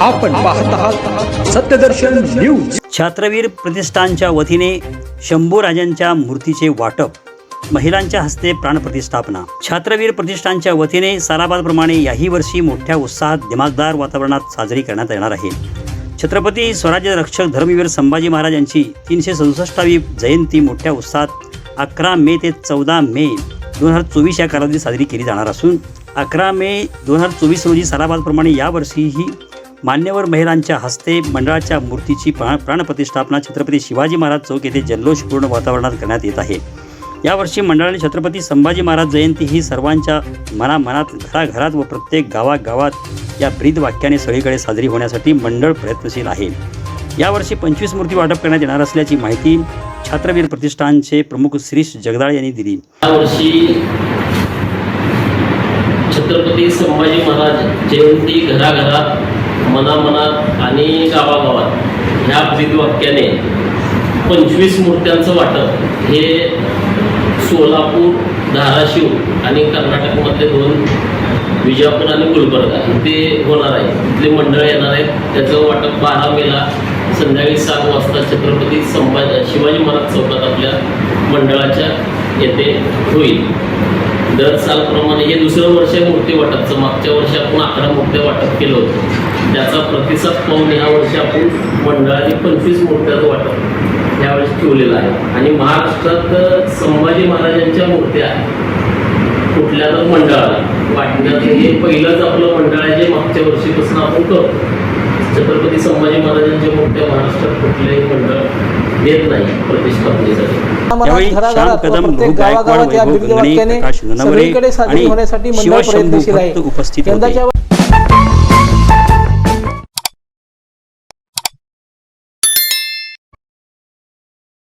आपण पाहत आहात सत्यदर्शन न्यूज. छात्रवीर प्रतिष्ठानच्या वतीने शंभू राजांच्या मूर्तीचे वाटप महिलांच्या हस्ते प्राणप्रतिष्ठापना. छात्रवीर प्रतिष्ठानच्या वतीने सालाबादप्रमाणे याही वर्षी मोठ्या उत्साहात दिमागदार वातावरणात साजरी करण्यात येणार आहे. छत्रपती स्वराज्य रक्षक धर्मवीर संभाजी महाराज यांची तीनशे सदुसष्टावी जयंती मोठ्या उत्साहात अकरा मे ते चौदा मे दोन हजार चोवीस या कालावधीत साजरी केली जाणार असून अकरा मे दोन हजार चोवीस रोजी सालाबादप्रमाणे यावर्षीही मान्यवर महिलांच्या हस्ते मंडळाच्या मूर्तीची प्रा प्राणप्रतिष्ठापना छत्रपती शिवाजी महाराज चौक येथे जल्लोषपूर्ण वातावरणात करण्यात येत आहे. यावर्षी मंडळाने छत्रपती संभाजी महाराज जयंती ही सर्वांच्या मनामनात घराघरात व प्रत्येक गावागावात या ब्रीद वाक्याने सगळीकडे साजरी होण्यासाठी मंडळ प्रयत्नशील आहे. यावर्षी पंचवीस मूर्ती वाटप करण्यात येणार असल्याची माहिती छात्रवीर प्रतिष्ठानचे प्रमुख श्रीश जगदाळ यांनी दिली. यावर्षी छत्रपती संभाजी महाराज जयंती घराघरात मनामनात आणि गावागावात ह्या ब्रीदवाक्याने पंचवीस मूर्त्यांचं वाटप हे सोलापूर धाराशिव आणि कर्नाटकमधले दोन विजापूर आणि गुलबर्गा इथे होणार आहे. इथले मंडळ येणार आहेत. त्याचं वाटप बारा मेला संध्याकाळी सात वाजता छत्रपती संभाजी शिवाजी महाराज चौकात आपल्या मंडळाच्या येथे होईल. दर सालप्रमाणे हे दुसरं वर्ष आहे मूर्ती वाटपचं. मागच्या वर्षी आपण अकरा मूर्त्या वाटप केलं होतं. त्याचा प्रतिसाद पाहून या वर्षी आपण मंडळाची पंचवीस मूर्त्याचं वाटप यावेळेस ठेवलेलं आहे. आणि महाराष्ट्रात संभाजी महाराजांच्या मूर्त्या कुठल्या तर मंडळाला. वाटण्यात हे पहिलंच आपलं मंडळ आहे जे मागच्या वर्षीपासून आपण करतो. छत्रपती संभाजी महाराजांच्या मूर्त्या महाराष्ट्रात कुठल्याही मंडळ देत नाही प्रतिष्ठापनेसाठी यावेळी श्याम कदम भाऊ गायकवाड वैभव गंगणे प्रकाश आणि शिवशंभू भक्त उपस्थित होते.